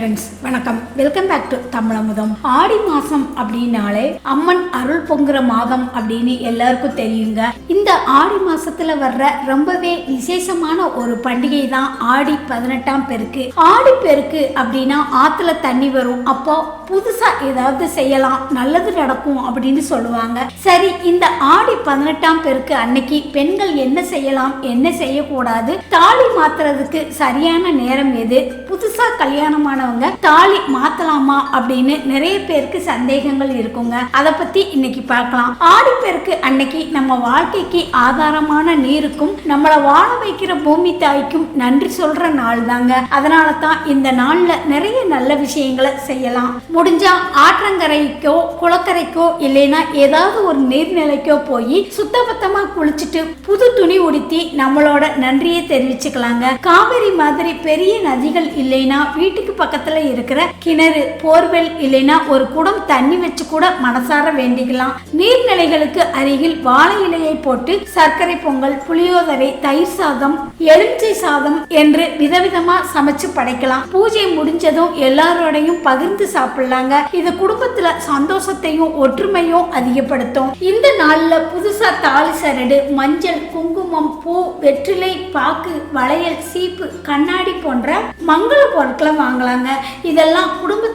Friends வணக்கம். Welcome back to Tamilamudham. ஆடி மாசம் அப்படின்னாலே அம்மன் அருள் பொங்குற மாதம் அப்படின்னு எல்லாருக்கும் தெரியுங்க. இந்த ஆடி மாசத்துல வர்ற ரொம்பவே விசேஷமான ஒரு பண்டிகை தான் ஆடி பதினெட்டாம் பெருக்கு. ஆடி பெருக்கு அப்படின்னா ஆத்துல தண்ணி வரும். அப்போ புதுசா ஏதாவது செய்யலாம். நல்லது நடக்கும் அப்படின்னு சொல்லுவாங்க. சரி இந்த ஆடி பதினெட்டாம் பெருக்கு அன்னைக்கு பெண்கள் என்ன செய்யலாம்? என்ன செய்யக்கூடாது? தாலி மாத்துறதுக்கு சரியான நேரம் எது? புதுசா கல்யாணமானவங்க தாலி மாத்தலாமா அப்படின்னு நிறைய பேருக்கு சந்தேகங்கள் இருக்குங்க. அதை பத்தி இன்னைக்கு பார்க்கலாம். ஆடி பேருக்கு அன்னைக்கு நம்ம வாழ்க்கைக்கு ஆதாரமான நீருக்கும் நம்மளை வாழ வைக்கிற பூமி தாய்க்கும் நன்றி சொல்ற நாள் தாங்க. அதனால தான் இந்த நாள்ல நிறைய நல்ல விஷயங்களை செய்யலாம். முடிஞ்சா ஆற்றங்கரைக்கோ குளக்கரைக்கோ இல்லைன்னா ஏதாவது ஒரு நீர்நிலைக்கோ போய் சுத்தபத்தமா குளிச்சுட்டு புது துணி உடுத்தி நம்மளோட நன்றியை தெரிவிச்சுக்கலாங்க. காவிரி மாதிரி பெரிய நதிகள் இல்லைன்னா வீட்டுக்கு பக்கத்துல இருக்கிற கிணறு போர்வெல் இல்லைன்னா ஒரு குடம் தண்ணி வச்சு கூட மனசார வேண்டிக்கலாம். நீர்நிலைகளுக்கு அருகில் வாழை இலையை போட்டு சர்க்கரை பொங்கல் புளியோதரை தயிர் சாதம் எலுமிச்சை சாதம் என்று விதவிதமா சமைச்சு படைக்கலாம். பூஜை முடிஞ்சதும் எல்லாரோடையும் பகிர்ந்து சாப்பிடலாங்க. இது குடும்பத்துல சந்தோஷத்தையும் ஒற்றுமையும் அதிகப்படுத்தும். இந்த நாள்ல புதுசா தாலி சரடு மஞ்சள் குங்குமம் பூ வெற்றிலை பாக்கு வளையல் சீப்பு கண்ணாடி போன்ற மங்கள பொருட்களை வாங்கலாங்க. இதெல்லாம்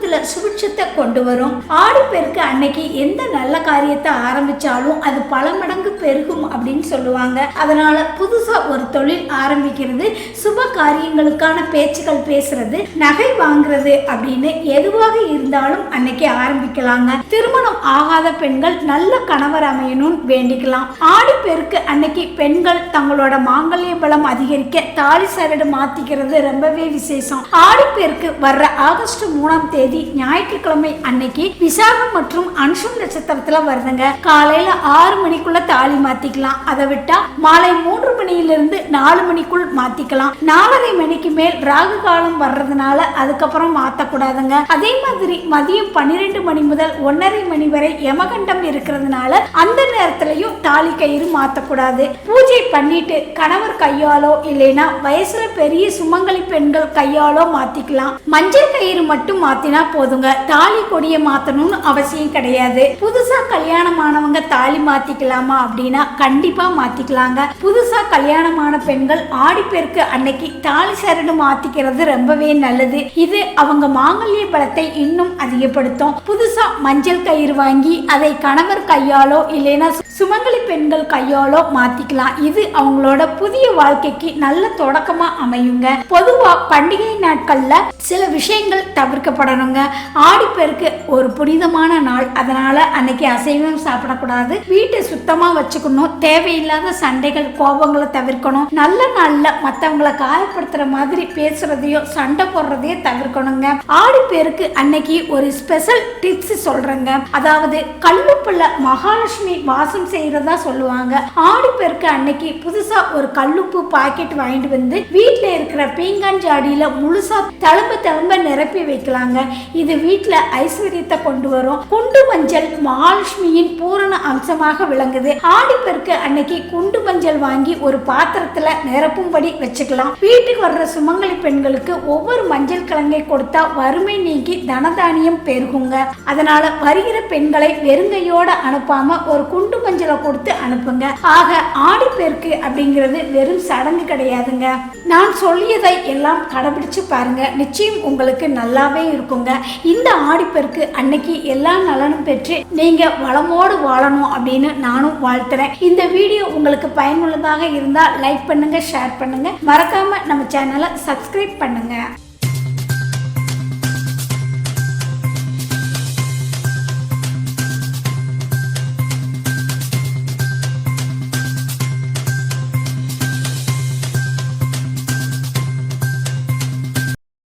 குடும்பத்துல சுபிட்சத்தை கொண்டு வரும். ஆடி பெருக்கு அன்னைக்கு எந்த நல்ல காரியத்தை ஆரம்பிச்சாலும் அது பல மடங்கு பெருகும் அப்படின்னு சொல்லுவாங்க. அதனால புதுசா ஒரு தொழில் ஆரம்பிக்கிறது சுப காரியங்களுக்கான பேச்சுகள் பேசுறது நகை வாங்குறது அப்படின்னு எதுவாக இருந்தாலும் அன்னைக்கு ஆரம்பிக்கலாங்க. திருமணம் ஆகாத பெண்கள் நல்ல கணவர் அமையணும்னு வேண்டிக்கலாம். ஆடி பெருக்கு அன்னைக்கு பெண்கள் தங்களோட மாங்கல்ய பலம் அதிகரிக்க தாலி சரடு மாத்திக்கிறது ரொம்பவே விசேஷம். ஆடி பெருக்கு வர்ற ஆகஸ்ட் மூணாம் தேதி தேதி ஞாயிற்றுக்கிழமை அன்னைக்கு விசாகம் மற்றும் அன்சும் நட்சத்திரத்துல வருதுங்க. காலையில ஆறு மணிக்குள்ள தாலி மாத்திக்கலாம். அதை விட்டா மாலை மூன்று மணியிலிருந்து நாலு மணிக்குள் மாத்திக்கலாம். நாலரை மணிக்கு மேல் ராகு காலம் வர்றதுனால அதுக்கப்புறம் மாத்தக்கூடாதுங்க. அதே மாதிரி மதியம் பன்னிரெண்டு மணி முதல் ஒன்னரை மணி வரை யமகண்டம் இருக்கிறதுனால அந்த நேரத்திலையும் தாலி கயிறு மாத்தக்கூடாது. பூஜை பண்ணிட்டு கணவர் கையாலோ இல்லைன்னா வயசுல பெரிய சுமங்கலி பெண்கள் கையாலோ மாத்திக்கலாம். மஞ்சள் கயிறு மட்டும் மாத்தினா போதுங்க. தாலி கொடியை மாத்தணும்னு அவசியம் கிடையாது. புதுசா கல்யாணமானவங்க தாலி மாத்திக்கலாமா அப்படின்னா கண்டிப்பா மாத்திக்கலாங்க. புதுசா கல்யாணமான பெண்கள் ஆடிப்பெருக்கு அன்னைக்கு தாலி சரடு மாத்திக்கிறது ரொம்பவே நல்லது. இது அவங்க மாங்கல்ய பலத்தை இன்னும் அதிகப்படுத்தும். புதுசா மஞ்சள் கயிறு வாங்கி அதை கணவர் கையாலோ இல்லைன்னா சுமங்கலி பெண்கள் கையாலோ மாத்திக்கலாம். இது அவங்களோட புதிய வாழ்க்கைக்கு நல்ல தொடக்கமா அமையுங்க. பொதுவா பண்டிகை நாட்கள்ல சில விஷயங்கள் தவிர்க்கப்படணுங்க. ஆடிப்பெருக்கு ஒரு புனிதமான நாள். அதனால அன்னைக்கு அசைவம் சாப்பிடக்கூடாது. வீட்டை சுத்தமா வச்சுக்கணும். தேவையில்லாத சண்டைகள் கோபங்களை தவிர்க்கணும். நல்ல நாள்ல மத்தவங்களை காயப்படுத்துற மாதிரி பேசுறதையோ சண்டை போடுறதையோ தவிர்க்கணுங்க. ஆடிப்பெருக்கு அன்னைக்கு ஒரு ஸ்பெஷல் டிப்ஸ் சொல்றேங்க. அதாவது கல்லுப்புள்ள மகாலட்சுமி வாசம் செய்யறதா சொல்லுவாங்க. ஆடிப்பெருக்கு அன்னைக்கு புதுசா ஒரு கல்லுப்பு பாக்கெட் வாங்கிட்டு வந்து வீட்டுல இருக்கிற பீங்கான் ஜாடியில முழுசா தழும்ப தழும்ப நிரப்பி வைக்கலாங்க. இது வீட்டுல ஐஸ்வர்யத்தை கொண்டு வரும். குண்டு மஞ்சள் மகாலட்சுமியின் பூரண அம்சமாக விளங்குது. ஆடிப்பெருக்கு அன்னைக்கு குண்டு மஞ்சள் வாங்கி ஒரு பாத்திரத்துல நிரப்பும்படி வச்சுக்கலாம். வீட்டுக்கு வர்ற சுமங்கலி பெண்களுக்கு ஒவ்வொரு மஞ்சள் கிழங்கை கொடுத்தா வறுமை நீக்கி தனதானியம் பெருகுங்க. அதனால வருகிற பெண்களை வெறுங்கையோட அனுப்பாம ஒரு குண்டு மஞ்சளை கொடுத்து அனுப்புங்க. ஆக ஆடிப்பெருக்கு அப்படிங்கிறது வெறும் சடங்கு கிடையாதுங்க. நான் சொல்லியதை எல்லாம் கடைபிடிச்சு பாருங்க. நிச்சயம் உங்களுக்கு நல்லாவே இருக்குங்க. இந்த ஆடிப்பெருக்கு அன்னைக்கு எல்லா நலனும் பெற்று நீங்க வளமோடு வாழணும் அப்படின்னு நானும் வாழ்த்துறேன். இந்த வீடியோ உங்களுக்கு பயனுள்ளதாக இருந்தால் லைக் பண்ணுங்க ஷேர் பண்ணுங்க. மறக்காம நம்ம சேனலை சப்ஸ்கிரைப் பண்ணுங்க.